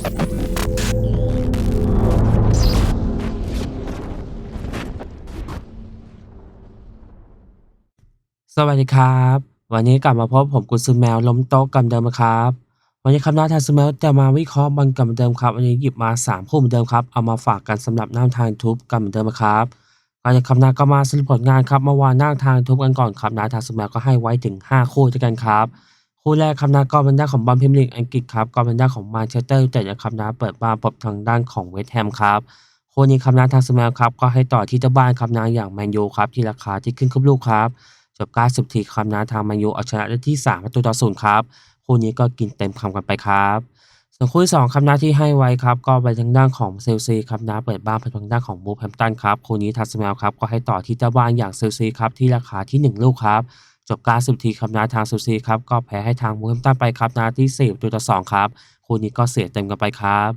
สวัสดีครับ วันนี้กลับมาพบผมกุซือแมวล้มโต๊ะกันเดิมครับ วันนี้ครับน้าทางซือแมวจะมาวิเคราะห์บอลกันเหมือนเดิมครับ วันนี้หยิบมา3คู่เหมือนเดิมครับ เอามาฝากกันสำหรับน้าทางทูบกันเหมือนเดิมครับก่อนจะคำนาก็มาสรุปผลงานครับเมื่อวานน้าทางทูบกันก่อนครับน้าทางซือแมวก็ให้ไว้ถึง 5 คู่ด้วยกันครับ คู่แรกครับน้าก็เป็นด้าของบอลพรีเมียร์ลีกอังกฤษครับก็เป็นด้าของมนเชสเตอร์ยูไนเต็ดนะครับน้าเปิดบ้านพบทางด้านของเวสต์แฮมครับคู่นี้ครับน้าทางซือแมวครับก็ให้ต่อที่เจ้าบ้านครับน้าอย่างแมนยูครับที่ราคาที่ขึ้นครบลูกครับจบ90ทีครับนะทางแมนยูเอาชนะได้ที่ 3 ประตูต่อ0ครับคู่นี้ก็กินเต็มคำกันไปครับส่วนคู่ที่2ครับนะที่ให้ไว้ครับก็ไปทางด้านของเซลซีครับนะเปิดบ้านไปทางด้านของบูฟแฮมป์ตันครับคู่นี้ทัสเมลครับก็ให้ต่อที่เจ้าบ้านอย่างเซลซีครับที่ราคาที่ 1 ลูกครับ จบ90ทีครับนะทางซลซีครับก็แพ้ให้ทางบูฟแฮมตันไปครับนะที่4ประตูต่อ2ครับคู่นี้ก็เสียเต็มกันไปครับ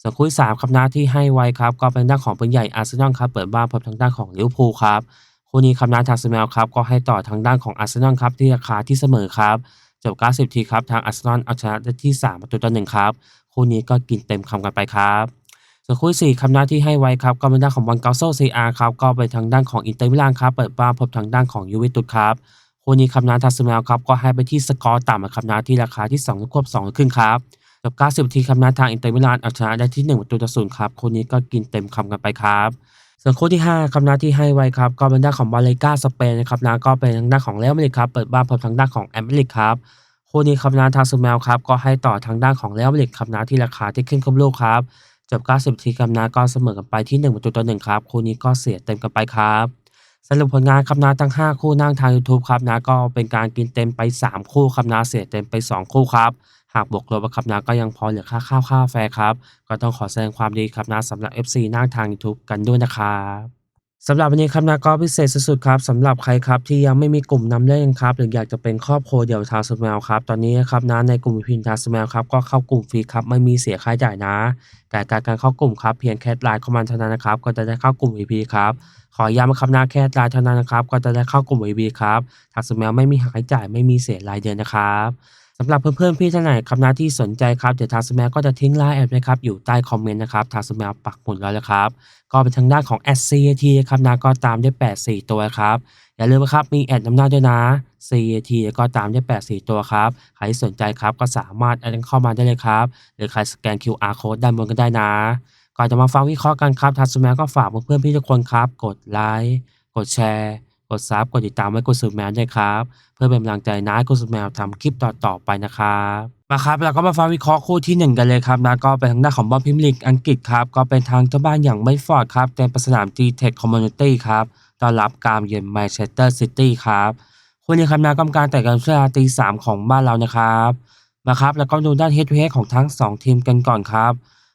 ส่วนคู่ที่3ครับนะที่ให้ไว้ครับก็เป็นด้านของปืนใหญ่อาร์เซนอลครับเปิดบ้านพบทางด้านของลิเวอร์พูลครับคู่นี้ครับนาทางสเมลครับก็ให้ต่อทางด้านของอาร์เซนอลครับที่ราคาที่เสมอครับจบ90ทีครับทางอาร์เซนอลเอาชนะได้ที่3ประตูต่อ1ครับคู่นี้ก็กินเต็มคำกันไปครับส่วนคู่ที่ครับนาที่ให้ไว้ครับก็เป็นด้านของบอลเกาโซซีอาร์ครับก็ไปทางด้านของอินเตอร์มิลานครับเปิดบ้านพบทางด้านของยูเวนตุสครับ คู่นี้ครับนาทางสเมลครับก็ให้ไปที่สกอร์ต่ำครับนาที่ราคาที่2ควบ2ขึ้นครับจบ90ทีครับนาทางอินเตอร์มิลานเอาชนะได้ที่1ประตูต่อ0ครับคู่นี้ก็กินเต็มคำกันไปครับส่วนคู่ที่5ครับนะที่ให้ไว้ครับก็เป็นด้านของบาเลกาสเปนนะครับนะก็เป็นทางด้านของเรอัลมาดริดครับเปิดบ้านพบทางด้านของแอมเบริกครับคู่นี้ครับนะทางซูเมลครับก็ให้ต่อทางด้านของเรอัลมาดริดครับนะที่ราคาที่ขึ้นครบลูกครับจบ90ทีครับนะก็เสมอกันไปที่1ประตูต่อ1ครับคู่นี้ก็เสียเต็มกันไปครับ สรุปผลงานครับนะทั้ง 5 คู่นั่งทาง YouTube ครับนะก็เป็นการกินเต็มไป 3 คู่ครับนะเสียเต็มไป 2 คู่ครับ หากบวกลบครับนะก็ยังพอเหลือค่าข้าวค่าแฟร์ครับ ก็ต้องขอแสดงความดีครับนะสำหรับ FC นั่งทาง YouTube กันด้วยนะครับ สำหรับวันนี้ครับนะก็พิเศษสุดๆครับสำหรับใครครับที่ยังไม่มีกลุ่มนำเล่นครับหรืออยากจะเป็นครอบครัวเดี่ยวทางสมาลครับตอนนี้ครับนะในกลุ่มพิมพ์ทางสมาลครับก็เข้ากลุ่มฟรีครับไม่มีเสียค่าใช้จ่ายนะแต่การการเข้ากลุ่มครับเพียงแค่ไลน์เข้ามาเท่านั้นนะครับก็จะได้เข้ากลุ่ม VIP ครับขอย้ำนะครับนะแค่ไลน์เท่านั้นนะครับก็จะได้เข้ากลุ่ม VIP ครับทางสมาลไม่มีค่าใช้จ่ายไม่มีเสียรายเดือนนะครับ สำหรับเพื่อนๆพี่ท่านไหนครับนะที่สนใจครับเดี๋ยวทางสมาก็จะทิ้งไลน์แอดนะครับอยู่ใต้คอมเมนต์นะครับทางสมาปักหมุดแล้วนะครับก็เป็นทางด้านของ s c a t ครับนะก็ตามด้วย8 4 ตัวครับอย่าลืมนะครับมีแอดนำหน้าด้วยนะ CAT ก็ตามด้วย8 4 ตัวครับใครสนใจครับก็สามารถแอดเข้ามาได้เลยครับหรือใครสแกน QR code ด้านบนก็ได้นะก่อนจะมาฟังวิเคราะห์กันครับทัศแมก็ฝากเพื่อนๆพี่ทุกคนครับ กดไลค์กดแชร์ กดซับกดติดตามไว้กดสืบแมวด้วยครับ เพื่อเป็นกำลังใจนะให้กดสืบแมวทำคลิปต่อๆไปนะครับมาครับเราก็มาฟังวิเคราะห์คู่ที่ 1 กันเลยครับนะก็เป็นทางด้านของบอลพิมลีกอังกฤษครับ ก็เป็นทางเจ้าบ้านอย่างไบฟอร์ดครับเต็มประสนาม G-Tech Community ครับต้อนรับการเยือนแมนเชสเตอร์ซิตี้ครับคู่นี้ครับนะกรรมการแต่กันเวลาตีสามของบ้านเรานะครับมาครับแล้วก็ดูด้านเฮดทูเฮดของทั้ง 2 ทีมกันก่อนครับ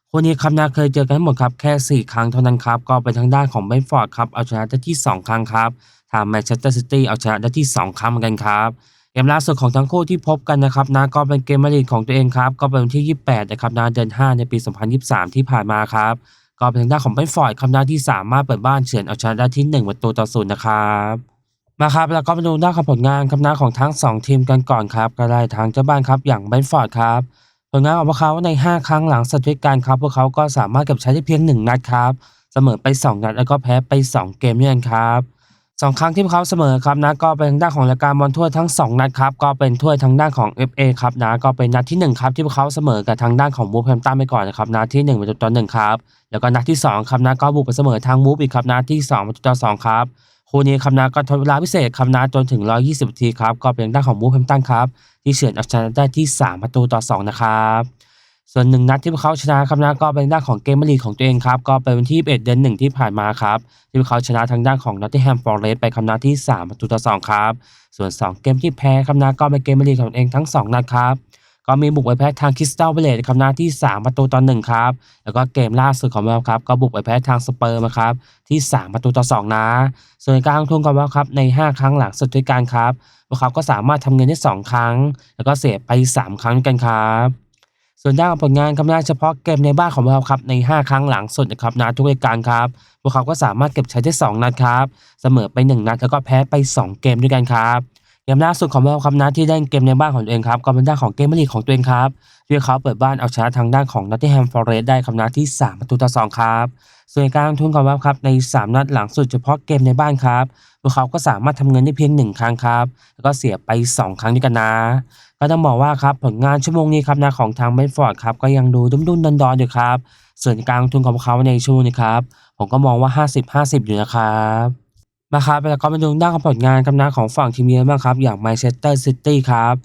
คู่นี้ครับนะเคยเจอกันหมดครับแค่ 4 ครั้งเท่านั้นครับก็เป็นทางด้านของไบฟอร์ดครับเอาชนะได้ที่ 2 ครั้งครับ ทางแมนเชสเตอร์ซิตี้เอาชนะได้ที่ 2 ครั้งเหมือนกันครับเกมล่าสุดของทั้งคู่ที่พบกันนะครับนะก็เป็นเกมมาดริดของตัวเองครับก็เป็นวันที่ 28 นะครับนะเดือน 5 ในปี 2023 ที่ผ่านมาครับก็เป็นทางด้านของเบนฟอร์ดครับนะที่สามารถเปิดบ้านเฉือนเอาชนะได้ที่ 1 ประตูต่อศูนย์นะครับมาครับแล้วก็มาดูด้านของผลงานครับนะของทั้ง 2 ทีมกันก่อนครับก็ได้ทางเจ้าบ้านครับอย่างเบนฟอร์ดครับผลงานของพวกเขาใน 5 ครั้งหลังสถิติการครับพวกเขาก็สามารถเก็บใช้ได้เพียง 1 นัดครับเสมอไป 2 นัดแล้วก็แพ้ไป 2 เกมด้วยกันครับ สองครั้งที่พวกเขาเสมอครับนะก็เป็นทางด้านของรายการบอลถ้วยทั้ง 2 นัดครับก็เป็นถ้วยทางด้านของ FA ครับนะก็เป็นนัดที่ 1 ครับที่พวกเขาเสมอกับทางด้านของบูฟแฮมตันไปก่อนนะครับนัดที่1ประตูต่อ1ครับแล้วก็นัดที่2ครับนะก็บุกไปเสมอทางมูฟอีกครับนัดที่2ประตูต่อ2ครับคู่นี้ครับนะก็ทดเวลาพิเศษครับนะจนถึง 120นาทีครับก็เป็นทางด้านของบูฟแฮมตันครับที่เฉือนเอาชนะได้ที่ 3 ประตูต่อ 2 นะครับ ส่วนหนึ่งนัดที่พวกเขาชนะครับนะก็เป็นด้านของเกมมารีของตัวเองครับก็เป็นวันที่1เดือนหนึ่งที่ผ่านมาครับที่พวกเขาชนะทางด้านของนอตติแฮมฟอร์เรสไปคำนัดที่3ประตูต่อ2ครับส่วน 2 เกมที่แพ้คำนัดก็เป็นเกมมารีของตัวเองทั้ง 2 นัดครับก็มีบุกไปแพ้ทางคริสตัลเบเลตคำนัดที่ 3 ประตูต่อ1ครับแล้วก็เกมล่าสุดของเราครับก็บุกไปแพ้ทางสเปอร์มาครับที่ 3 ประตูต่อ2นะ ส่วนการลงทุนของเราครับใน 5 ครั้งหลังสุดด้วยกันครับพวกเขาก็สามารถทำเงินได้ 2 ครั้ง แล้วก็เสียไป 3 ครั้งกันครับ ส่วนด้านของผลงานครับนะเฉพาะเกมในบ้านของพวกเขาครับใน 5 ครั้งหลังสุดนะครับนะทุกรายการครับพวกเขาก็สามารถเก็บใช้ได้ 2 นัดครับเสมอไป 1 นัดแล้วก็แพ้ไป 2 เกมด้วยกันครับ เกมล่าสุดของเราครับนะที่เล่นเกมในบ้านของตัวเองครับก็เป็นด้านของเกมลีกของตัวเองครับที่เขาเปิดบ้านเอาชนะทางด้านของ Nottingham Forest ได้ครับนะที่ 3 ประตูต่อ 2 ครับส่วนการลงทุนของเราครับใน 3 นัดหลังสุดเฉพาะเกมในบ้านครับพวกเขาก็สามารถทำเงินได้เพียง 1 ครั้งครับ แล้วก็เสียไป 2 ครั้งด้วยกันนะ ก็ต้องบอกว่าครับผลงานชั่วโมงนี้ครับนะของทางเบนฟอร์ดครับก็ยังดูดุ้มๆดอนๆอนอยู่ครับส่วนการลงทุนของเขาในช่วงนี้ครับผมก็มองว่า 50-50 อยู่นะครับ มาครับแล้วก็มาดูด้านของผลงานครันของฝั่งทีมเยือนบ้างครับ อย่างแมนเชสเตอร์ซิตี้ครับ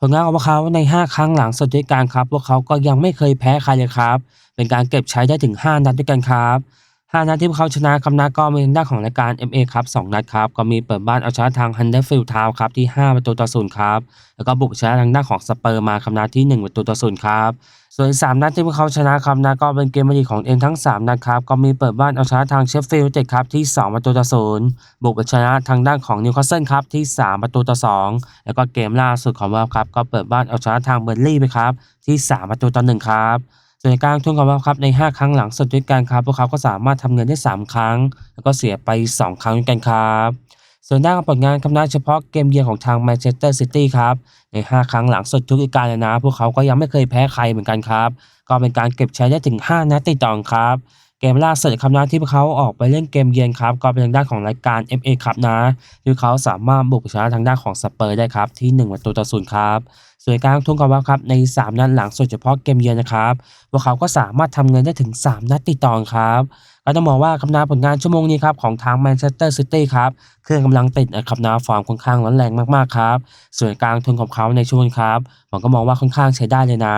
ผลงานของพวกเขาใน 5 ครั้งหลังสุดด้วยกันครับ พวกเขาก็ยังไม่เคยแพ้ใครเลยครับ เป็นการเก็บใช้ได้ถึง 5 นัดด้วยกันครับ 5 นัดที่พวกเขาชนะครันก็มีด้านของรายการ MA ครับ 2 นัดครับ ก็มีเปิดบ้านเอาชนะทาง h u n d e r f i e l d Town ครับที่ 5 ประตูต่อ0ครับ แล้วก็บุกชนะทางด้านของสเปอร์มาครับนที่ 1 ประตูต่อ0ครับ ส่วน 3 นัดที่พวกเขาชนะครับนะก็เป็นเกมมาดีของเองทั้ง 3 นัดครับ ก็มีเปิดบ้านเอาชนะทางเชฟฟิลด์เต็ดครับที่ 2 ประตูต่อ0บุกไปชนะทางด้านของนิวคาสเซิลครับที่ 3 ประตูต่อ2แล้วก็เกมล่าสุดของเราครับก็เปิดบ้านเอาชนะทางเบอร์ลี่ไปครับที่ 3 ประตูต่อ1ครับส่วนในการลงทุนของเราครับใน 5 ครั้งหลังสุดด้วยกันครับพวกเขาก็สามารถทำเงินได้ 3 ครั้ง แล้วก็เสียไป 2 ครั้งด้วยกันครับ ส่วนด้านผลงานคำนับเฉพาะเกมเยือนของทางแมนเชสเตอร์ซิตี้ครับ ใน 5 ครั้งหลังสุดทุกฤดูกาลเลยนะ พวกเขาก็ยังไม่เคยแพ้ใครเหมือนกันครับ ก็เป็นการเก็บใช้ได้ถึง 5 นัดติดต่อครับ เกมล่าสุดคำนับที่พวกเขาออกไปเล่นเกมเยือนครับ ก็เป็นทางด้านของรายการ FA ครับนะที่เขาสามารถบุกชนะทางด้านของสเปอร์ได้ครับที่1ประตูต่อศูนย์ครับส่วนการทุนของเราครับใน 3 นัดหลังสุดเฉพาะเกมเยือนนะครับพวกเขาก็สามารถทำเงินได้ถึง 3 นัดติดต่อครับ ก็ต้องบอกว่าคำนาผลงานชั่วโมงนี้ครับของทางแมนเชสเตอร์ซิตี้ครับเครื่องกำลังติดนะครับนะฟอร์มค่อนข้างร้อนแรงมากๆครับ ส่วนกลางทุนของเขาในช่วงนี้ครับผมก็มองว่าค่อนข้างใช้ได้เลยนะ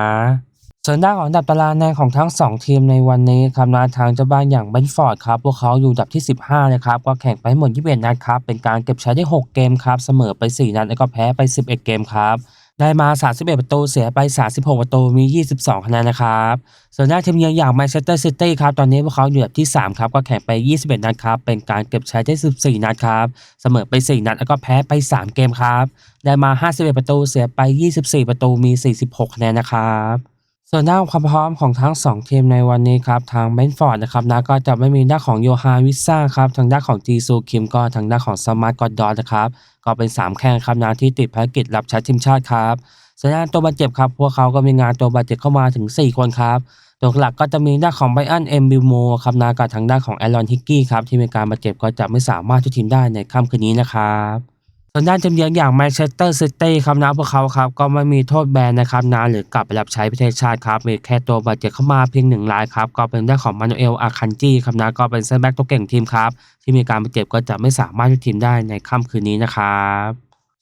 ส่วนด้านของดับตารางคะแนของทั้ง 2 ทีมในวันนี้ครับนะทางเจ้าบ้านอย่างเบนฟอร์ดครับพวกเขาอยู่ดับที่ 15 นะครับ ก็แข่งไปหมด21นัดครับ เป็นการเก็บใช้ได้ 6 เกมครับ เสมอไป 4 นัดแล้วก็แพ้ไป 11 เกมครับ ได้มา 31 ประตู เสียไป 36 ประตู มี 22 คะแนนนะครับ ส่วนหน้าทีมเยือนอย่างแมนเชสเตอร์ซิตี้ครับ ตอนนี้พวกเขาอยู่อันดับที่ 3 ครับ ก็แข่งไป 21 นัดครับ เป็นการเก็บใช้ได้ 14 นัดครับ เสมอไป 4 นัด แล้วก็แพ้ไป 3 เกมครับ ได้มา 51 ประตู เสียไป 24 ประตู มี 46 คะแนนนะครับ ส่วนด้านความพร้อมของทั้ง 2 ทีมในวันนี้ครับทางเบนฟอร์ดนะครับนะก็จะไม่มีด้านของโยฮานวิซ่าครับทางด้านของจีซูคิมก็ทางด้านของสมาร์ทกอดดอนนะครับก็เป็น 3 แข้งครับนะที่ติดภารกิจรับใช้ทีมชาติครับส่วนด้านตัวบาดเจ็บครับพวกเขาก็มีงานตัวบาดเจ็บเข้ามาถึง 4 คนครับตัวหลักก็จะมีด้านของไบอันเอ็มบิลโมครับนะกับทางด้านของแอรอนฮิกกี้ครับที่มีการบาดเจ็บก็จะไม่สามารถช่วยทีมได้ในค่ำคืนนี้นะครับ ส่วนด้านทีมเยือนอย่างแมนเชสเตอร์ซิตี้ครับนะพวกเขาครับก็ไม่มีโทษแบนนะครับนะหรือกลับไปรับใช้ประเทศชาติครับมีแค่ตัวบาดเจ็บเข้ามาเพียงหนึ่งรายครับก็เป็นด้านของมานูเอลอาคันจีครับนะก็เป็นเซนแบ็กตัวเก่งทีมครับที่มีการบาดเจ็บก็จะไม่สามารถช่วยทีมได้ในค่ำคืนนี้นะครับ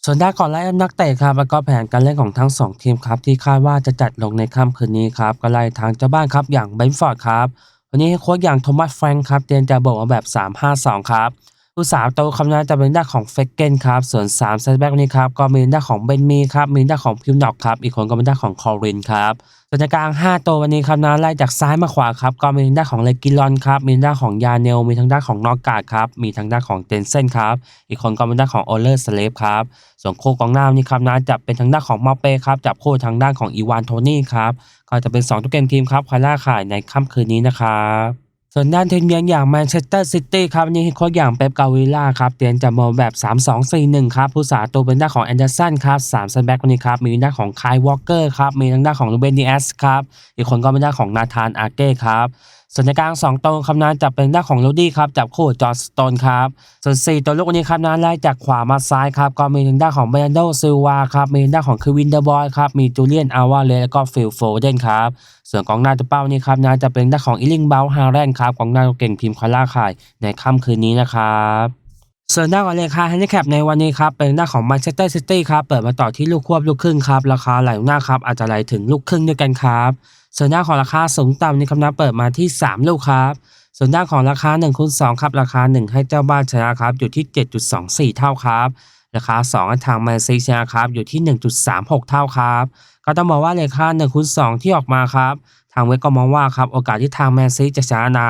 ส่วนด้านก่อนไล่นักเตะครับแล้วก็แผนการเล่นของทั้ง 2 ทีมครับที่คาดว่าจะจัดลงในค่ำคืนนี้ครับก็ไล่ทางเจ้าบ้านครับอย่างเบนฟอร์ดครับวันนี้โค้ชอย่างโทมัสแฟรงค์ครับเตรียมจะบอกว่าแบบ 3-5-2 ครับ ผู้สาวโตคำนั้นจะเป็นด้านของเฟกเกนครับ ส่วน3เซตแบ็กนี้ครับก็มีด้านของเบนมีครับมีด้านของพิมนอกครับอีกคนก็เป็นด้านของคอรินครับส่วนกลาง 5 ตัววันนี้ครับนะไล่จากซ้ายมาขวาครับก็มีด้านของเลกิลอนครับมีด้านของยาเนลมีทางด้านของนอกกาดครับมีทางด้านของเจนเซนครับอีกคนก็เป็นด้านของโอเลอร์สเลฟครับส่วนคู่กองหน้านี่ครับนะจะเป็นทางด้านของมาเป้ครับจับคู่ทางด้านของอีวานโทนี่ครับก็จะเป็น 2 ตัวเกมทีมครับคอยล่าขายในค่ำคืนนี้นะครับ ส่วนด้านทีมเยือนอย่างแมนเชสเตอร์ซิตี้ครับวันนี้โค้ชอย่างเป๊ปกาวิล่าครับเตรียมจะมองแบบ 3-2-4-1 ครับผู้สาตัวเป็นด้านของแอนเดอร์สันครับสามเซันแบ็กคนนี้ครับมีด้านของคายวอลเกอร์ครับมีทางด้านของลูเบนดีเอสครับอีกคนก็เป็นด้านของนาธานอาเก้ครับ ส่วนในกลาง 2ตัวคำนานจะเป็นด้าของลูดี้ครับจับคู่จอร์สโตนครับส่วน 4 ตัวลูกวันนี้ครับนั้นไล่จากขวามาซ้ายครับก็มีทางด้านของเบรนโดซิลวาครับมีทางด้านของควินเดอร์บอยครับมีจูเลียนอาวาเลแล้วก็ฟิลโฟเดนครับส่วนกองหน้าตัวเป้านี่ครับนะจะเป็นด้าของอิลิงเบลฮาร์แรนครับกองหน้าเก่งพิมพ์คาร่าข่ายในค่ำคืนนี้นะครับส่วนด้าของราคาแฮนดิแคปในวันนี้ครับเป็นด้าของแมนเชสเตอร์ซิตี้ครับเปิดมาต่อที่ลูกควบลูกครึ่งครับราคาไหลหน้าครับอาจจะไหลถึงลูกครึ่งด้วยกันครับ ส่วนด้านของราคาสูงต่ำนี่ครับนะเปิดมาที่ 3 ลูกครับ ส่วนด้านของราคา1คูณ2ครับราคา 1 ให้เจ้าบ้านชนะครับอยู่ที่ 7.24 เท่าครับราคา2ให้ทางแมนซีชนะครับอยู่ที่ 1.36 เท่าครับ ก็ต้องบอกว่าราคา1คูณ2ที่ออกมาครับ ทางเว็บก็มองว่าครับโอกาสที่ทางแมนซีจะชนะนะ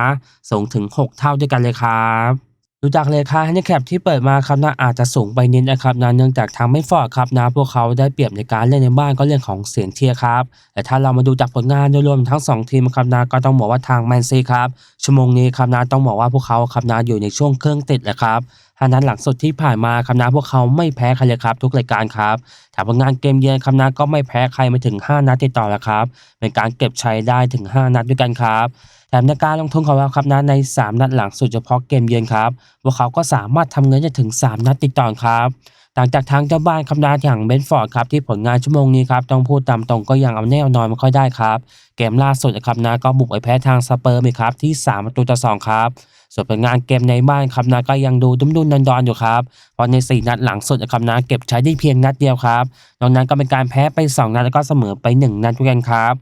สูงถึง 6 เท่าด้วยกันเลยครับ ดูจากเลขาแฮนดิแคปที่เปิดมาครับนะอาจจะสูงไปนิดนะครับนะเนื่องจากทางไม่ฟอร์ดครับนะพวกเขาได้เปรียบในการเล่นในบ้านก็เรื่องของเสียงเชียครับแต่ถ้าเรามาดูจากผลงานโดยรวมทั้ง 2 ทีมครับนะก็ต้องบอกว่าทางแมนซีครับชั่วโมงนี้ครับนะต้องบอกว่าพวกเขาครับนะอยู่ในช่วงเครื่องติดแหละครับ5นัดหลังสุดที่ผ่านมาครับนะพวกเขาไม่แพ้ใครเลยครับทุกรายการครับแถมผลงานเกมเยือนครับนะก็ไม่แพ้ใครมาถึง 5 นัดติดต่อแล้วครับเป็นการเก็บชัยได้ถึง 5 นัดด้วยกันครับ แถมในการลงทุนของเราครับนะใน 3 นัดหลังสุดเฉพาะเกมเยือนครับพวกเขาก็สามารถทำเงินได้ถึง 3 นัดติดต่อครับต่างจากทางเจ้าบ้านครับนะอย่างเบนฟอร์ดครับที่ผลงานชั่วโมงนี้ครับต้องพูดตามตรงก็ยังเอาแน่เอานอนไม่ค่อยได้ครับ เกมล่าสุดนะครับนะก็บุกไปแพ้ทางสเปอร์มครับที่ 3 ประตูต่อ2ครับส่วนผลงานเกมในบ้านครับนะก็ยังดูดุมดุนดอนอยู่ครับเพราะใน 4 นัดหลังสุดนะครับนะเก็บใช้ได้เพียงนัดเดียวครับนอกนั้นก็เป็นการแพ้ไป 2 นัดแล้วก็เสมอไป 1 นัดด้วยกันครับ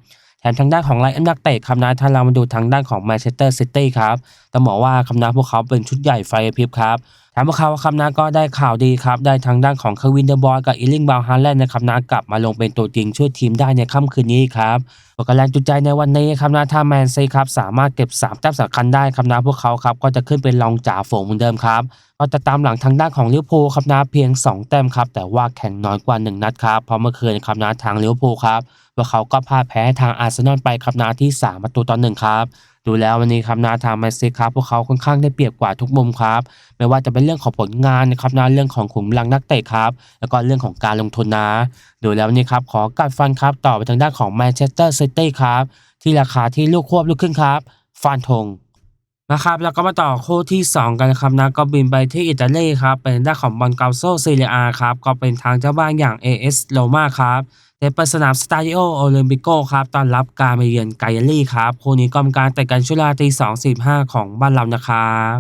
ถมทางด้านของไลออนนักเตะครับนะถ้าเรามาดูทางด้านของแมนเชสเตอร์ซิตี้ครับต้องบอกว่าคำนะพวกเขาเป็นชุดใหญ่ไฟพริบครับ แถมพวกเขาคำนะก็ได้ข่าวดีครับ ได้ทางด้านของเควินเดอร์บอยกับอีลิงบาวฮาแลนด์นะครับนะกลับมาลงเป็นตัวจริงช่วยทีมได้ในค่ำคืนนี้ครับผลการแรงจุดใจในวันนี้ครับนะถ้าแมนซีครับสามารถเก็บ3แต้มสำคัญได้ครับนะพวกเขาครับก็จะขึ้นเป็นรองจ่าฝูงเหมือนเดิมครับก็จะตามหลังทางด้านของลิเวอร์พูลครับนะเพียง 2 แต้มครับแต่ว่าแข่งน้อยกว่า 1 นัดครับเพราะเมื่อคืนครับนะทางลิเวอร์พูลครับพวกเขาก็พ่ายแพ้ทางอาร์เซนอลไปครับนะที่ 3 ประตูต่อหนึ่งครับ ดูแล้ววันนี้ครับนะทางแมนซีครับพวกเขาค่อนข้างได้เปรียบกว่าทุกมุมครับไม่ว่าจะเป็นเรื่องของผลงานนะครับนะเรื่องของขุมพลังนักเตะครับ แล้วก็เรื่องของการลงทุนนะ ดูแล้วนนี้ครับขอกัดฟันครับต่อไปทางด้านของแมนเชสเตอร์ซิตี้ครับที่ราคาที่ลูกควบลูกครึ่งครับฟันธง นะครับแล้วก็มาต่อคู่ที่ 2 กันนะครับนะก็บินไปที่อิตาลีครับเป็นด้านของบอลเกาโซซีเรียอาครับก็เป็นทางเจ้าบ้านอย่าง AS โรมาครับในเปิดสนามสตาดิโอโอลิมปิโกครับต้อนรับการมาเยือนไกอาลี่ครับคู่นี้ก็มีการแต่กันชุลาตี2 45ของบ้านเรานะครับ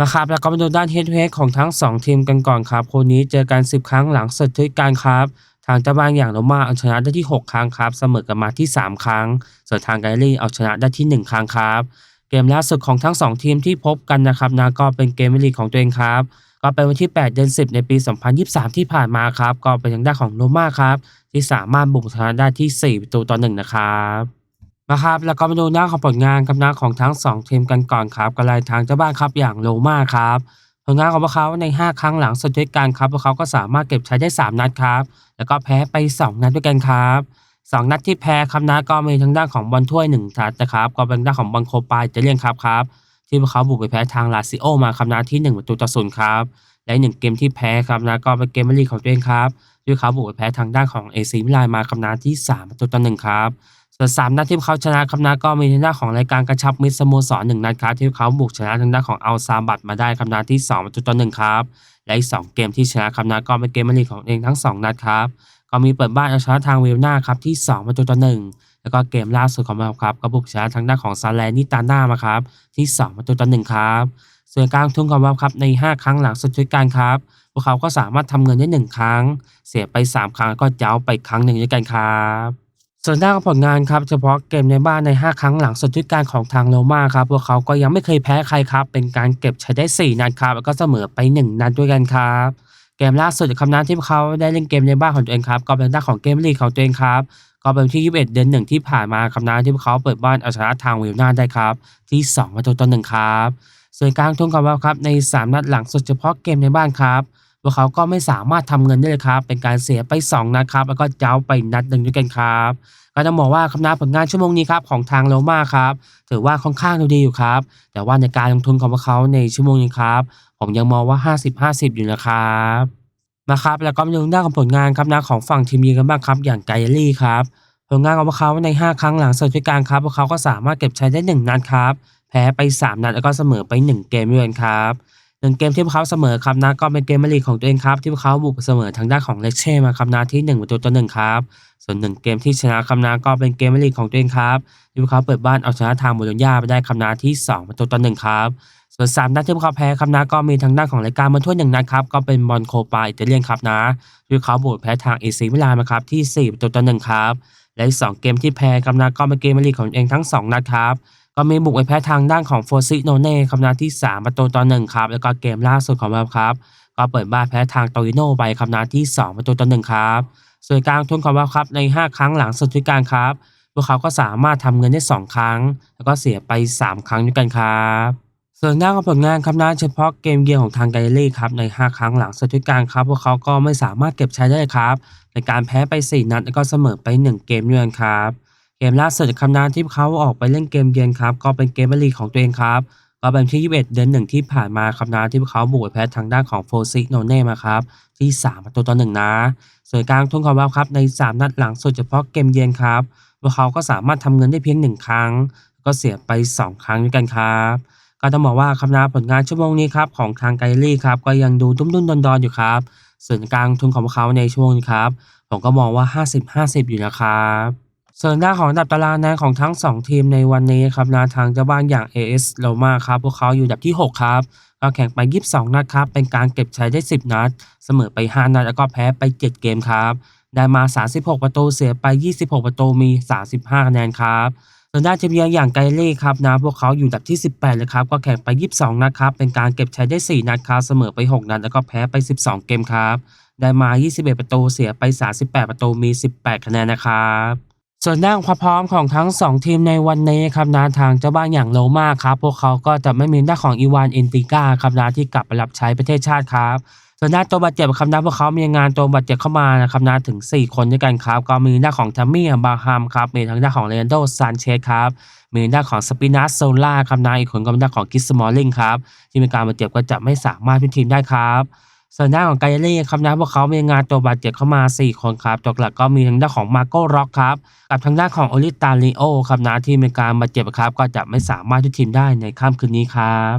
นะครับแล้วก็มาดูด้านเฮดเฮดของทั้ง 2 ทีมกันก่อนครับคู่นี้เจอกัน 10 ครั้งหลังสุดที่การครับทางเจ้าบ้านอย่างโรมาเอาชนะได้ที่ 6 ครั้งครับเสมอกันมาที่ 3 ครั้ง ส่วนทางไกลี่เอาชนะได้ที่ 1 ครั้งครับ เกมล่าสุดของทั้ง 2 ทีมที่พบกันนะครับนะก็เป็นเกมลีกของตัวเองครับ ก็เป็นวันที่ 8 เดือน 10 ในปี 2023 ที่ผ่านมาครับ ก็เป็นทางด้านของโรม่าครับ ที่สามารถบุกชนะได้ที่ 4 ประตูต่อ1นะครับนะครับแล้วก็มาดูหน้าของผลงานครับหน้าของทั้ง 2 ทีมกันก่อนครับก็เลยทางเจ้าบ้านครับอย่างโรม่าครับผลงานของพวกเขาใน 5 ครั้งหลังสุดด้วยกันครับพวกเขาก็สามารถเก็บใช้ได้ 3 นัดครับ แล้วก็แพ้ไป 2 นัดด้วยกันครับ 2นัดที่แพ้ครับนะก็มีทางด้านของบอลถ้วย1นัดนะครับก็เป็นด้านของบอลโคปาอิตาเลียนครับครับที่พวกเขาบุกไปแพ้ทางลาซิโอมาครับนะที่1ประตูต่อศูนย์ครับและอีกหนึ่งเกมที่แพ้ครับนะก็เป็นเกมลีกของตัวเองครับที่เขาบุกไปแพ้ทางด้านของเอซีมิลานมาครับนะที่3ประตูต่อหนึ่งครับส่วน3นัดที่เขาชนะครับนะก็มีทางด้านของรายการกระชับมิตรสโมสร1นัดครับที่เขาบุกชนะทางด้านของอัลซาบัตมาได้ครับนะที่2ประตูต่อหนึ่งครับและอีก2เกมที่ชนะครับนะก็เป็นเกมลีกของเองทั้ง 2 นัดครับ ก็มีเปิดบ้านเอาชนะทางเวลนาครับที่ 2 ประตูต่อหนึ่งแล้วก็เกมล่าสุดของเราครับก็บุกชนะทางด้านของซาแลนิตาน่ามาครับที่ 2 ประตูต่อหนึ่งครับส่วนการลงทุนของเราครับใน 5 ครั้งหลังสุดด้วยกันครับ พวกเขาก็สามารถทำเงินได้ 1 ครั้ง เสียไป 3 ครั้งก็เย้าไปครั้งหนึ่งด้วยกันครับส่วนด้านของผลงานครับเฉพาะเกมในบ้านใน 5 ครั้งหลังสุดด้วยกันของทางโรม่าครับพวกเขาก็ยังไม่เคยแพ้ใครครับ เป็นการเก็บใช้ได้ 4 นัดครับแล้วก็เสมอไป 1 นัดด้วยกันครับ เกมล่าสุดคำนั้นที่พวกเขาได้เล่นเกมในบ้านของตัวเองครับก็เป็นด้านของเกมลีกของตัวเองครับก็เป็นที่ 21 เดือนหนึ่งที่ผ่านมาคำนั้นที่พวกเขาเปิดบ้านเอาชนะทางเวลนาได้ครับ ที่2ประตูต่อหนึ่งครับส่วนการลงทุนของเราครับใน 3 นัดหลังสุดเฉพาะเกมในบ้านครับพวกเขาก็ไม่สามารถทำเงินได้เลยครับ เป็นการเสียไป 2 นัดครับ แล้วก็เจ้าไปนัดหนึ่งด้วยกันครับก็ต้องบอกว่าคำนับผลงานชั่วโมงนี้ครับของทางโรมาครับ ถือว่าค่อนข้างดูดีอยู่ครับ แต่ว่าในการลงทุนของพวกเขาในชั่วโมงนี้ครับ ผมยังมองว่า 50-50 อยู่นะครับนะครับแล้วก็มาดูด้านของผลงานครับนะของฝั่งทีมยิงกันบ้างครับอย่างไกลี่ครับผลงานของพวกเขาใน 5 ครั้งหลังสุดด้วยการครับพวกเขาก็สามารถเก็บใช้ได้ 1 นัดครับ แพ้ไป 3 นัดแล้วก็เสมอไป 1 เกมด้วยกันครับ หนึ่งเกมที่พวกเขาเสมอครับนะก็เป็นเกมลีกของตัวเองครับที่พวกเขาบุกเสมอทางด้านของเลเช่มาครับนะที่1ประตูต่อหนึ่งครับส่วนหนึ่งเกมที่ชนะครับนะก็เป็นเกมลีกของตัวเองครับที่พวกเขาเปิดบ้านเอาชนะทางโบโลญญาไปได้ครับนะที่ 2 ประตูต่อหนึ่งครับส่วน3นัดที่พวกเขาแพ้ครับนะก็มีทางด้านของรายการบอลถ้วยหนึ่งนัดครับก็เป็นบอลโคปาอิตาเลียนครับนะที่พวกเขาบุกแพ้ทางเอซีมิลานมาครับที่4ประตูต่อหนึ่งครับและสอีก2เกมที่แพ้ครับนะก็เป็นเกมลีกของตัวเองทั้ง 2 นัดครับ ก็มีบุกไปแพ้ทางด้านของโฟซิโนเน่ครับนะที่ 3 ประตูต่อ1ครับ แล้วก็เกมล่าสุดของเราครับ ก็เปิดบ้านแพ้ทางโตริโนไปครับนะที่ 2 ประตูต่อ1ครับ ส่วนการลงทุนของเราครับใน 5 ครั้งหลังสุดด้วยกันครับ พวกเขาก็สามารถทำเงินได้ 2 ครั้ง แล้วก็เสียไป 3 ครั้งด้วยกันครับส่วนด้านของผลงานครับนะเฉพาะเกมเยือนของทางไกลลี่ครับใน 5 ครั้งหลังสุดด้วยกันครับ พวกเขาก็ไม่สามารถเก็บใช้ได้ครับ ในการแพ้ไป 4 นัดแล้วก็เสมอไป 1 เกมด้วยกันครับ เกมล่าสุดคำนานที่เขาออกไปเล่นเกมเยือนครับ ก็เป็นเกมลีของตัวเองครับ ก็เป็นที่ 21 เดือนหนึ่งที่ผ่านมาครับนที่เขาบุกไปแพ้ทางด้านของโฟซิโนเน่มาครับ ที่ 3 ประตูต่อหนึ่งนะ ส่วนกลางทุนของเราครับใน 3 นัดหลังสุดเฉพาะเกมเยือนครับพวกเขาก็สามารถทำเงินได้เพียง 1 ครั้ง ก็เสียไป 2 ครั้งด้วยกันครับก็ต้องบอกว่าคำนาผลงานชั่วโมงนี้ครับของทางไกลี่ครับก็ยังดูดุ้มดุ้นดอนดอนอยู่ครับส่วนกลางทุนของพวกเขาในช่วงนี้ครับผมก็มองว่า 50-50 อยู่นะครับ ส่วนหน้านของอันดับตารางคะแนนของทั้ง 2 ทีมในวันนี้ครับนะทางเจ้าบ้านอย่าง AS Roma ครับพวกเขาอยู่อันดับที่ 6 ครับก็แข่งไป 22 นัดครับ เป็นการเก็บชัยได้ 10 นัด เสมอไป 5 นัด แล้วก็แพ้ไป 7 เกมครับ ได้มา 36 ประตูเสียไป 26 ประตูมี 35 คะแนนครับส่วนด้านทีมเยือนอย่างไกลี่ครับนะพวกเขาอยู่อันดับที่ 18เลยครับ ก็แข่งไป 22 นัดครับ เป็นการเก็บชัยได้ 4 นัดครับ เสมอไป 6 นัด แล้วก็แพ้ไป 12 เกมครับ ได้มา 21 ประตูเสียไป 38 ประตูมี 18 คะแนนนะครับ ส่วนด้านความพร้อมของทั้ง 2 ทีมในวันนี้ครับนะทางเจ้าบ้านอย่างโรม่าครับ พวกเขาก็จะไม่มีด้าของอีวานเอนติก้าครับนะที่กลับไปรับใช้ประเทศชาติครับ ส่วนด้านตัวบาดเจ็บครับนะพวกเขามีงานตัวบาดเจ็บเข้ามานะครับนะถึง 4 คนด้วยกันครับ ก็มีด้าของทัมมี่บาฮามครับมีทางด้านของเลนโดซานเชสครับมีด้าของสปินัสโซล่าครับนะอีกคนก็เป็นด้าของกิสมอลลิงครับที่มีการบาดเจ็บก็จะไม่สามารถพิทีมได้ครับ ส่วนด้านของไกเล่ครับนะพวกเขามีงานตัวบาดเจ็บเข้ามา 4 คนครับตัวหลักก็มีทางด้านของมาโก้ร็อกครับกับทางด้านของโอลิตาลิโอครับนะที่มีการบาดเจ็บครับก็จะไม่สามารถพิทีมได้ในค่ำคืนนี้ครับ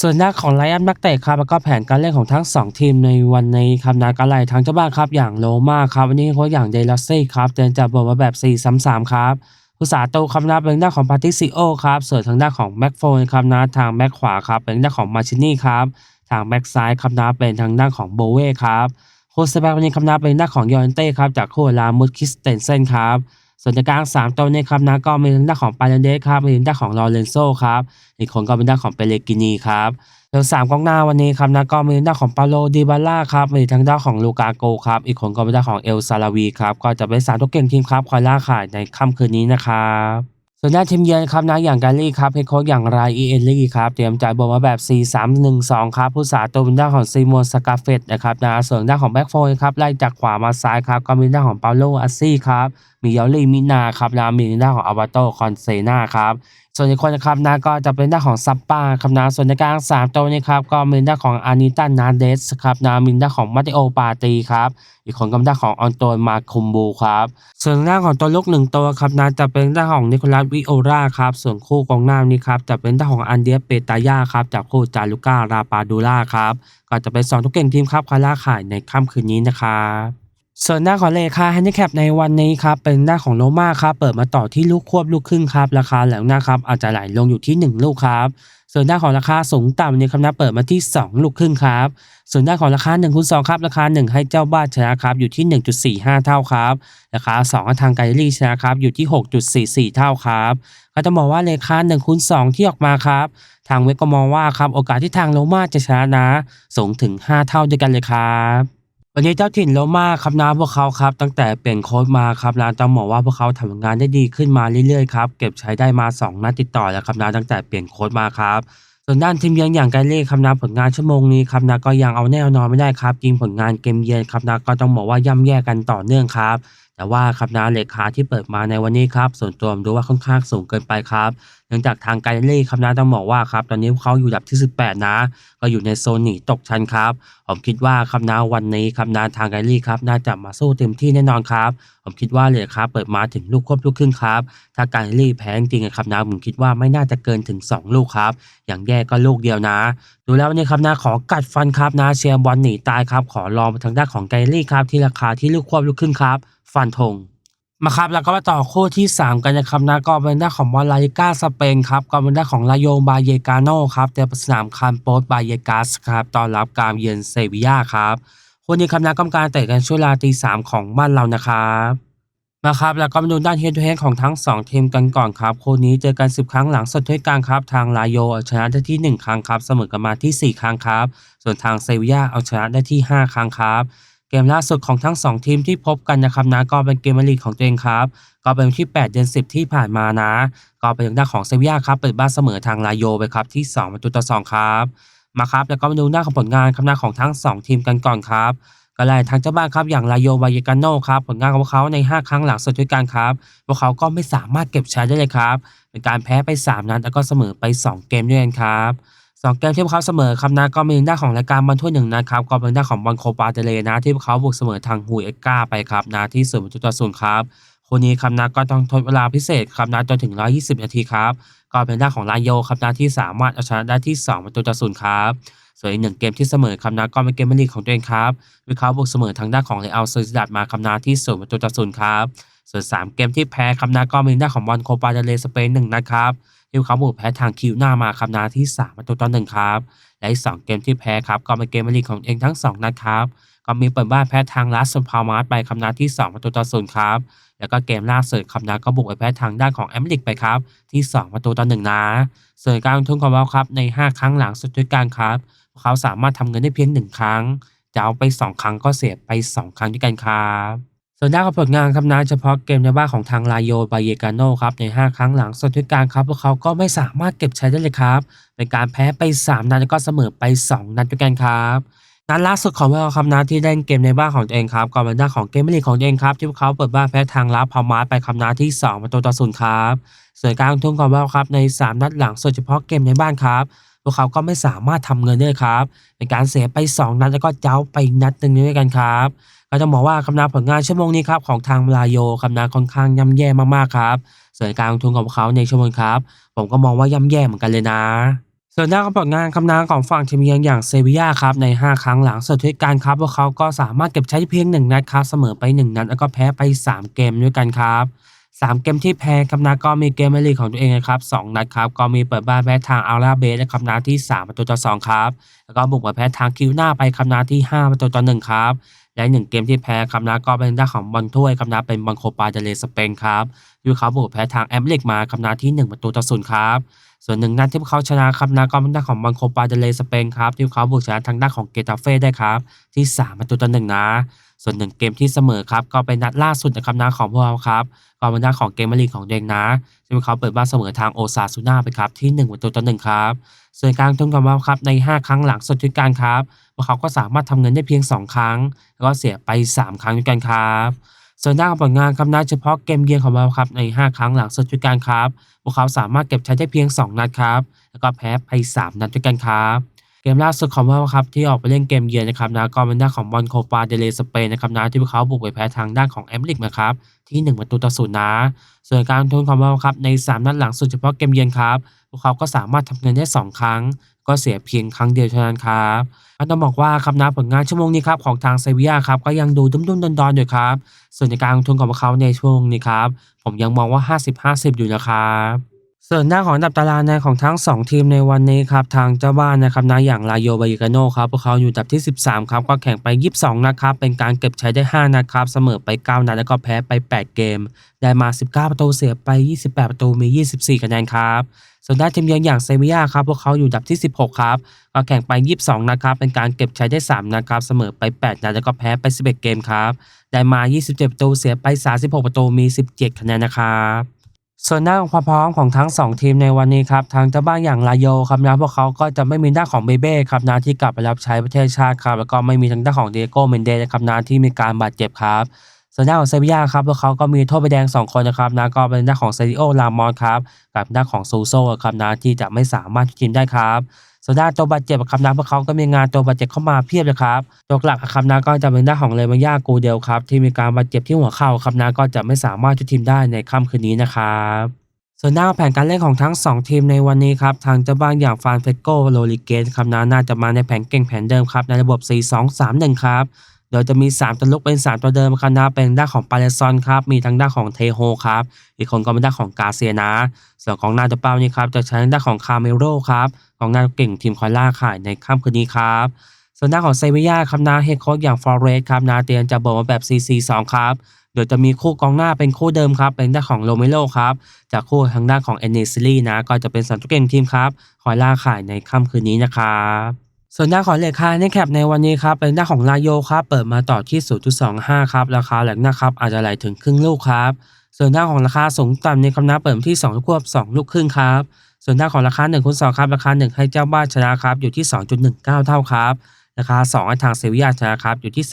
ส่วนด้าของไลอัพนักเตะครับแล้วก็แผนการเล่นของทั้ง 2 ทีมในวันนี้ครับนะก็ไล่ทางเจ้าบ้านครับอย่างโลมาครับวันนี้โค้ชอย่างเดลซี่ครับเดินจากบทมาแบบ 4-3-3 ครับผู้สาโตครับนะเป็นด้านของปาติซิโอครับส่วนทางด้านของแบ็กโฟนครับนะทางแบ็กขวาครับเป็นด้านของมาชินี่ครับ ทางแบ็กซ้ายครับนะเป็นทางด้านของโบเว่ครับโค้ชสเปกวันนี้ครับนะเป็นด้านของยอนเต้ครับจากโคลามุดคิสเตนเซนครับส่วนกลางสามตัวนี้ครับนะก็มีทางด้านของปาเลนเดสครับมีทางด้านของลอเรนโซครับอีกคนก็เป็นด้านของเปเลกินีครับแล้วสามกองหน้าวันนี้ครับนะก็มีทางด้านของปาโลดิบาล่าครับมีทางด้านของลูกาโกครับอีกคนก็เป็นด้านของเอลซาลาวีครับก็จะเป็นสามตัวเก่งทีมครับคอยล่าขายในค่ำคืนนี้นะครับ ส่วนด้าทีมเยือนครับนักอย่างกาลี่ครับเฮดโค้ชอย่างไรอีเอลลี่ครับเตรียมจ่ายบอลมาแบบ 4-3-1-2 ครับผู้สาตัวเป็นด้านของซีโมนสกาเฟตนะครับนะส่วนด้านของแบ็กโฟนครับไล่จากขวามาซ้ายครับก็มีด้านของปาโลอาซี่ครับ มียอลลี่มินาครับนะมีด้าของอาวาโตคอนเซนาครับส่วนอีกคนนะครับนะก็จะเป็นด้าของซัปป้าครับนะส่วนในกลางสามตัวนี้ครับก็มีด้าของอานิตันนาเดสครับนะมีด้าของมาติโอปาตีครับอีกคนก็เป็นด้าของออนโตนมาคุมบูครับส่วนด้าของตัวลูกหนึ่งตัวครับนะจะเป็นด้าของนิโคลัสวิโอราครับส่วนคู่กองหน้านี้ครับจะเป็นด้าของอันเดียเปตายาครับจากคู่จารุก้าราปาดูล่าครับก็จะเป็นสองทุกเก่งทีมครับคาร่าขายในค่ำคืนนี้นะครับ ส่วนด้าของเลขาแฮนดิแคปในวันนี้ครับเป็นด้าของโนมาครับเปิดมาต่อที่ลูกควบลูกครึ่งครับราคาแหลงหน้าครับอาจจะไหลลงอยู่ที่ 1 ลูกครับส่วนด้าของราคาสูงต่ำเนี่ยครับนะเปิดมาที่ 2 ลูกครึ่งครับส่วนด้าของราคา1คูณ2ครับราคา 1 ให้เจ้าบ้านชนะครับอยู่ที่ 1.45 เท่าครับราคา2ให้ทางไกลี่ชนะครับอยู่ที่ 6.44 เท่าครับก็จะบอกว่าเลขา1คูณ2ที่ออกมาครับทางเว็บก็มองว่าครับโอกาสที่ทางโลมาจะชนะนะสูงถึง 5 เท่าด้วยกันเลยครับ วันนี้เจ้าถิ่นโรม่าครับนะพวกเขาครับ ตั้งแต่เปลี่ยนโค้ชมาครับนะต้องบอกว่าพวกเขาทำงานได้ดีขึ้นมาเรื่อยๆครับเก็บใช้ได้มา 2นัดติดต่อแล้วครับนะตั้งแต่เปลี่ยนโค้ชมาครับส่วนด้านทีมเยือนอย่างไกเล่ครับนะผลงานชั่วโมงนี้ครับนะก็ยังเอาแน่นอนไม่ได้ครับยิงผลงานเกมเยือนครับนะก็ต้องบอกว่าย่ำแย่กันต่อเนื่องครับ แต่ว่าครับนะเลขาที่เปิดมาในวันนี้ครับส่วนตัวผมดูว่าค่อนข้างสูงเกินไปครับเนื่องจากทางไกเล่ครับนะต้องบอกว่าครับตอนนี้เขาอยู่ดับที่ 18 นะ ก็อยู่ในโซนหนีตกชั้นครับ ผมคิดว่าครับนะวันนี้ครับนะทางไกลี่ครับน่าจะมาสู้เต็มที่แน่นอนครับ ผมคิดว่าเลยครับเปิดมาถึงลูกควบลูกครึ่งครับ ถ้าไกลี่แพ้จริงๆครับนะผมคิดว่าไม่น่าจะเกินถึง 2 ลูกครับ อย่างแย่ก็ลูกเดียวนะ ดูแล้วนนี้ครับนะขอกัดฟันครับนะเชียร์บอลหนีตายครับขอลองไปทางด้านของไกลี่ครับที่ราคาที่ลูกควบลูกครึ่งครับ ฟันธงมาครับแล้วก็มาต่อคู่ที่ 3 กันนะครับนะก็เป็นด้านของบอลลาลิก้าสเปนครับก็เป็นด้านของลาโยบาเยกาโนครับเตะสนามคานโปสบาเยกาสครับตอนรับการเยือนเซบียาครับคู่นี้ครับนะกรรมการเตะกันช่วงเวลาตีสามของบ้านเรานะครับมาครับแล้วก็มาดูด้านเฮดทูเฮดของทั้ง 2 ทีมกันก่อนครับคู่นี้เจอกัน 10 ครั้งหลังสดท้ายกลางครับ ทางลาโยเอาชนะได้ที่ 1 ครั้งครับเสมอกันมาที่ 4 ครั้งครับ ส่วนทางเซบียาเอาชนะได้ที่ 5 ครั้งครับ เกมล่าสุดของทั้ง 2 ทีมที่พบกันนะครับนะก็เป็นเกมลีกของตัวเองครับ ก็เป็นที่ 8 เดือน 10 ที่ผ่านมานะ ก็เป็นทางด้านของเซบียาครับเปิดบ้านเสมอทางลาโยไปครับที่2ประตูต่อ2ครับมาครับแล้วก็มาดูหน้าของผลงานคำนาของทั้ง 2 ทีมกันก่อนครับก็ไล่ทางเจ้าบ้านครับอย่างลาโยวายกาโนครับผลงานของพวกเขาใน 5 ครั้งหลังสุดด้วยกันครับพวกเขาก็ไม่สามารถเก็บชัยได้เลยครับเป็นการแพ้ไป 3 นัดแล้วก็เสมอไป 2 เกมด้วยกันครับ สองเกมที่พวกเขาเสมอครับนะก็มีด้านของรายการบอลถ้วยหนึ่งนะครับก็เป็นด้านของบอลโคปาเดเลนะ ที่พวกเขาบุกเสมอทางฮูเอ็กกาไปครับนะที่ศูนย์ประตูต่อศูนย์ครับคนนี้ครับนะก็ต้องทดเวลาพิเศษครับนะจนถึง 120 นาทีครับก็เป็นด้านของลาโยครับนะที่สามารถเอาชนะได้ที่ 2 ประตูต่อศูนย์ครับส่วนอีกหนึ่งเกมที่เสมอครับนะก็เป็นเกมลีกของตัวเองครับโดยเขาบุกเสมอทางด้านของเรอัลโซซิดัดมาครับนะที่ศูนย์ประตูต่อศูนย์ครับส่วน 3 เกมที่แพ้ครับนะก็มีด้านของบอลโคปาเดเลสเปนหนึ่งนัดครับ ที่เขาบุกแพ้ทางคิวหน้ามาครับนะที่3ประตูต่อหนึ่งครับ และอีก 2 เกมที่แพ้ครับก็เป็นเกมลีกของเองทั้ง 2 นัดครับ ก็มีเปิดบ้านแพ้ทางลาสซันพาวมาร์ไปคำนาที่ 2 ประตูต่อศูนย์ครับ แล้วก็เกมล่าสุดคำนาก็บุกไปแพ้ทางด้านของแอมลิกไปครับที่ 2 ประตูต่อ1นะส่วนการลงทุนของเราครับใน 5 ครั้งหลังสุดด้วยกันครับ เขาสามารถทำเงินได้เพียง 1 ครั้งจะเอาไป 2 ครั้งก็เสียไป 2 ครั้งด้วยกันครับ ส่วนด้านของผลงานครับนะเฉพาะเกมในบ้านของทางลาโยบาเยกาโนครับใน 5 ครั้งหลังสุดด้วยกันครับพวกเขาก็ไม่สามารถเก็บใชัยได้เลยครับเป็นการแพ้ไป 3 นัดแล้วก็เสมอไป 2 นัดด้วยกันครับนัดล่าสุดของพวกเราครับนะที่เล่นเกมในบ้านของตัวเองครับก็เป็นด้านของเกมลีกของตัวเองครับที่พวกเขาเปิดบ้านแพ้ทางลาพามาร์ไปคำนาที่ 2 ประตูต่อศูนย์ครับส่วนการลงทุนของพวกเราครับใน 3 นัดหลังสุดเฉพาะเกมในบ้านครับพวกเขาก็ไม่สามารถทำเงินได้ครับเป็นการเสียไป 2 นัดแล้วก็เจ้าไปนัดหนึ่งด้วยกันครับ ก็จะบอกว่าคำนาผลงานชั่วโมงนี้ครับของทางลาโยคำนาค่อนข้างย่ำแย่มากๆครับ ส่วนการลงทุนของเขาในชั่วโมงครับ ผมก็มองว่าย่ำแย่เหมือนกันเลยนะ ส่วนด้านของผลงานคำนาของฝั่งทีมเยือนอย่างเซบียาครับใน 5 ครั้งหลังสุดท้ายการครับพวกเขาก็สามารถเก็บใช้เพียง 1 นัดครับเสมอไป 1 นัดแล้วก็แพ้ไป 3 เกมด้วยกันครับ3 เกมที่แพ้คำนาก็มีเกมในลีของตัวเองนะครับ2นัดครับก็มีเปิดบ้านแพ้ทางอาราเบสและคำนาที่ 3 ประตูต่อ2ครับ แล้วก็บุกมาแพ้ทางคิวหน้าไปคำนาที่ 5 ประตูต่อ1ครับ และหนึ่งเกมที่แพ้คำนาก็เป็นด้านของบอลถ้วยคำนาเป็นบอลโคปาเดเลสเปนครับที่เขาบุกแพ้ทางแอมเลิกมาคำนาที่ 1 ประตูต่อศูนย์ครับส่วนหนึ่งนัดที่พวกเขาชนะครับนะก็เป็นด้านของบอลโคปาเดเลสเปนครับที่เขาบุกชนะทางด้านของเกตาเฟ่ได้ครับที่ 3 ประตูต่อหนึ่งนะ ส่วนหนึ่งเกมที่เสมอครับก็เป็นนัดล่าสุดนะครับนะของพวกเราครับก็เป็นด้านของเกมมาลีกของเดงนะที่พวกเขาเปิดบ้านเสมอทางโอซาซูน่าไปครับที่ 1 ประตูต่อหนึ่งครับส่วนการทุนของเราครับใน 5 ครั้งหลังสุดทุกการครับ วกเขาก็สามารถทำเงินได้เพียง 2 ครั้ง แล้วก็เสียไป 3 ครั้งด้วยกันครับส่วนด้านของผลงานครับนะเฉพาะเกมเยือนของเราครับใน 5 ครั้งหลังสุดทุกการครับพวกเขาสามารถเก็บใช้ได้เพียง 2 นัดครับแล้วก็แพ้ไป 3 นัดด้วยกันครับเกมล่าสุดของพวกเราครับที่ออกไปเล่นเกมเยือนนะครับนะก็เป็นด้านของบอลโคปาเดเลสเปนนะครับนะที่พวกเขาบุกไปแพ้ทางด้านของแอมลิกนะครับที่ 1 ประตูต่อศูนย์นะ ส่วนการทุนของพวกเราครับใน 3 นัดหลังสุดเฉพาะเกมเยือนครับพวกเขาก็สามารถทำเงินได้ 2 ครั้ง ก็เสียเพียงครั้งเดียวเท่านั้นครับต้องบอกว่าครับนะผลงานชั่วโมงนี้ครับของทางเซบียาครับก็ยังดูดุ้มดุ้มดอนดอยู่ครับส่วนในการลงทุนของพวกเขาในช่วงนี้ครับผมยังมองว่า 50-50 อยู่นะครับ ส่วนด้านของดับตารางในของทั้ง 2 ทีมในวันนี้ครับทางเจ้าบ้านนะครับนะอย่างลาโยบายิกาโนครับพวกเขาอยู่ดับที่ 13ครับก็แข่งไป 22นัดครับเป็นการเก็บใช้ได้ 5นัดครับเสมอไป 9นัดแล้วก็แพ้ไป 8 เกม ได้มา 19 ประตูเสียไป 28 ประตูมี 24 คะแนนครับส่วนด้านทีมเยือนอย่างเซบียาครับพวกเขาอยู่ดับที่ 16 ครับก็แข่งไป 22 นัดครับเป็นการเก็บใช้ได้ 3 นัดครับเสมอไป 8 นัดแล้วก็แพ้ไป 11 เกมครับได้มา 27 ประตูเสียไป 36 ประตูมี 17 คะแนนนะครับ ส่วนด้านของความพร้อมของทั้ง 2 ทีมในวันนี้ครับทางเจ้าบ้านอย่างลาโยครับนะพวกเขาก็จะไม่มีด้านของเบเบ้ครับนะที่กลับไปรับใช้ประเทศชาติครับแล้วก็ไม่มีทางด้านของเดโก้เมนเดสครับนะที่มีการบาดเจ็บครับส่วนด้านของเซบียาครับพวกเขาก็มีโทษใบแดง 2 คนนะครับนะก็เป็นด้านของเซริโอลามอนครับกับด้านของซูโซครับนะที่จะไม่สามารถทีมได้ครับ ส่วนด้านตัวบาดเจ็บครับนะพวกเขาก็มีงานตัวบาดเจ็บเข้ามาเพียบเลยครับตัวหลักครับนะก็จะเป็นด้านของเลมาย่ากูเดลครับที่มีการบาดเจ็บที่หัวเข่าครับนะก็จะไม่สามารถช่วยทีมได้ในค่ำคืนนี้นะครับส่วนด้าแผนการเล่นของทั้ง 2 ทีมในวันนี้ครับทางเจ้าบ้านอย่างฟานเฟโกโรลิเกสครับนะน่าจะมาในแผนเก่งแผนเดิมครับในระบบ 4-2-3-1 ครับ ดยจะมี 3ตัวลุกเป็น 3 ตัวเดิมครับนะเป็นด้านของปาเลซอนครับมีทั้งด้านของเทโฮครับอีกคนก็เป็นด้านของกาเซียนะส่วนของหนาตัวเป้านี่ครับจะใช้ด้านของคาเมโรครับของหนาเก่งทีมคอยล่าขายในค่ำคืนนี้ครับส่วนด้านของเซบียครับนะเฮดโค้ชอย่างฟอร์เรสครับนะเตรียมจะบอกมาแบบ 4-4-2 ครับโดยจะมีคู่กองหน้าเป็นคู่เดิมครับ เป็นด้านของโรเมโลครับ จากคู่ทางด้านของเอเนซิลี่นะ ก็จะเป็นสันตุเก่งทีมครับคอยล่าขายในค่ำคืนนี้นะครับ ส่วนด้านของเลขค่าในแคปในวันนี้ครับเป็นด้านของลาโยครับเปิดมาต่อที่ 0.25 ครับ ราคาแหลกนะครับอาจจะไหลถึงครึ่งลูกครับ ส่วนด้านของราคาสูงต่ำในคำนับเปิดที่2ลูกควบ2ลูกครึ่งครับ ส่วนด้านของราคา1คูณ2ครับราคา 1 ให้เจ้าบ้านชนะครับอยู่ที่ 2.19 เท่าครับราคา2ให้ทางเซบีย่าชนะครับอยู่ที่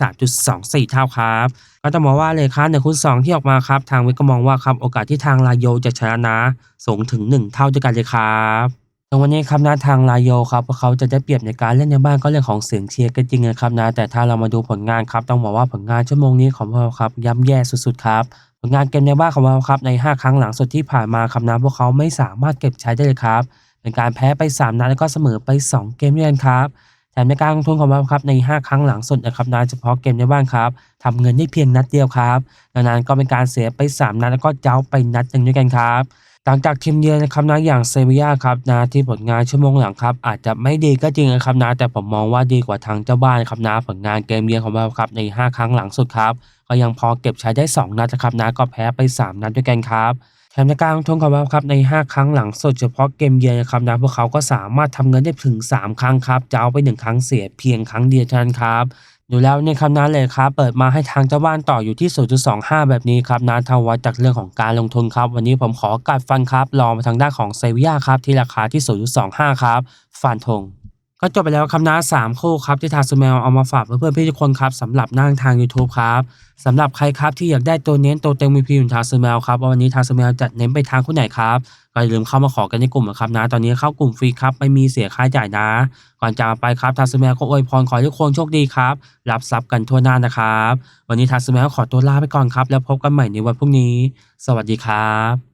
3.24 เท่าครับก็ต้องบอกว่าเลยครับในคุณ2ที่ออกมาครับทางเวก็มองว่าครับโอกาสที่ทางลาโยจะชนะนะสูงถึง 1 เท่าด้วยกันเลยครับ ตรงวันนี้ครับนะทางลาโยครับพวกเขาจะได้เปรียบในการเล่นในบ้านก็เรื่องของเสียงเชียร์ก็จริงนะครับนะแต่ถ้าเรามาดูผลงานครับต้องบอกว่าผลงานชั่วโมงนี้ของพวกเราครับย่ำแย่สุดๆครับผลงานเกมในบ้านของเราครับใน 5 ครั้งหลังสุดที่ผ่านมาครับนะพวกเขาไม่สามารถเก็บใช้ได้เลยครับเป็นการแพ้ไป 3 นัดแล้วก็เสมอไป 2 เกมด้วยกันครับแถมในการลงทุนของเราครับใน 5 ครั้งหลังสุดนะครับนะเฉพาะเกมในบ้านครับทำเงินได้เพียงนัดเดียวครับดังนั้นก็เป็นการเสียไป 3 นัดแล้วก็เจ้าไปนัดหนึ่งด้วยกันครับ หลังจากทีมเยือนนะครับนะอย่างเซบียาครับนะที่ผลงานชั่วโมงหลังครับอาจจะไม่ดีก็จริงนะครับนะแต่ผมมองว่าดีกว่าทางเจ้าบ้านครับนะผลงานเกมเยือนของเราครับใน 5 ครั้งหลังสุดครับก็ยังพอเก็บใช้ได้ 2 นัดนะครับนะก็แพ้ไป 3 นัดด้วยกันครับแถมในการลงทุนของเราครับใน 5 ครั้งหลังสุดเฉพาะเกมเยือนนะครับนะพวกเขาก็สามารถทำเงินได้ถึง 3 ครั้งครับจะเอาไป 1 ครั้งเสียเพียงครั้งเดียวเท่านั้นครับ ดูแล้วในคำนั้นเลยครับ เปิดมาให้ทางเจ้าบ้านต่ออยู่ที่ 0.25 แบบนี้ครับนะถ้าวัดจากเรื่องของการลงทุนครับ วันนี้ผมขอกัดฟันครับลองมาทางด้านของเซวียาครับที่ราคาที่ 0.25 ครับฟันธง ก็จบไปแล้วครับนะสามคู่ครับที่ทางซูเมลเอามาฝากเพื่อนๆพี่ทุกคนครับสำหรับหน้าทาง YouTube ครับสำหรับใครครับที่อยากได้ตัวเน้นตัวเต็งมีพีของทางซูเมลครับว่าวันนี้ทางซูเมลจัดเน้นไปทางคู่ไหนครับก็อย่าลืมเข้ามาขอกันในกลุ่มนะครับนะตอนนี้เข้ากลุ่มฟรีครับไม่มีเสียค่าจ่ายนะ ก่อนจากไปครับทางซูเมลก็อวยพรขอให้ทุกคนโชคดีครับรับทรัพย์กันทั่วหน้านะครับ วันนี้ทางซูเมลขอตัวลาไปก่อนครับแล้วพบกันใหม่ในวันพรุ่งนี้ สวัสดีครับ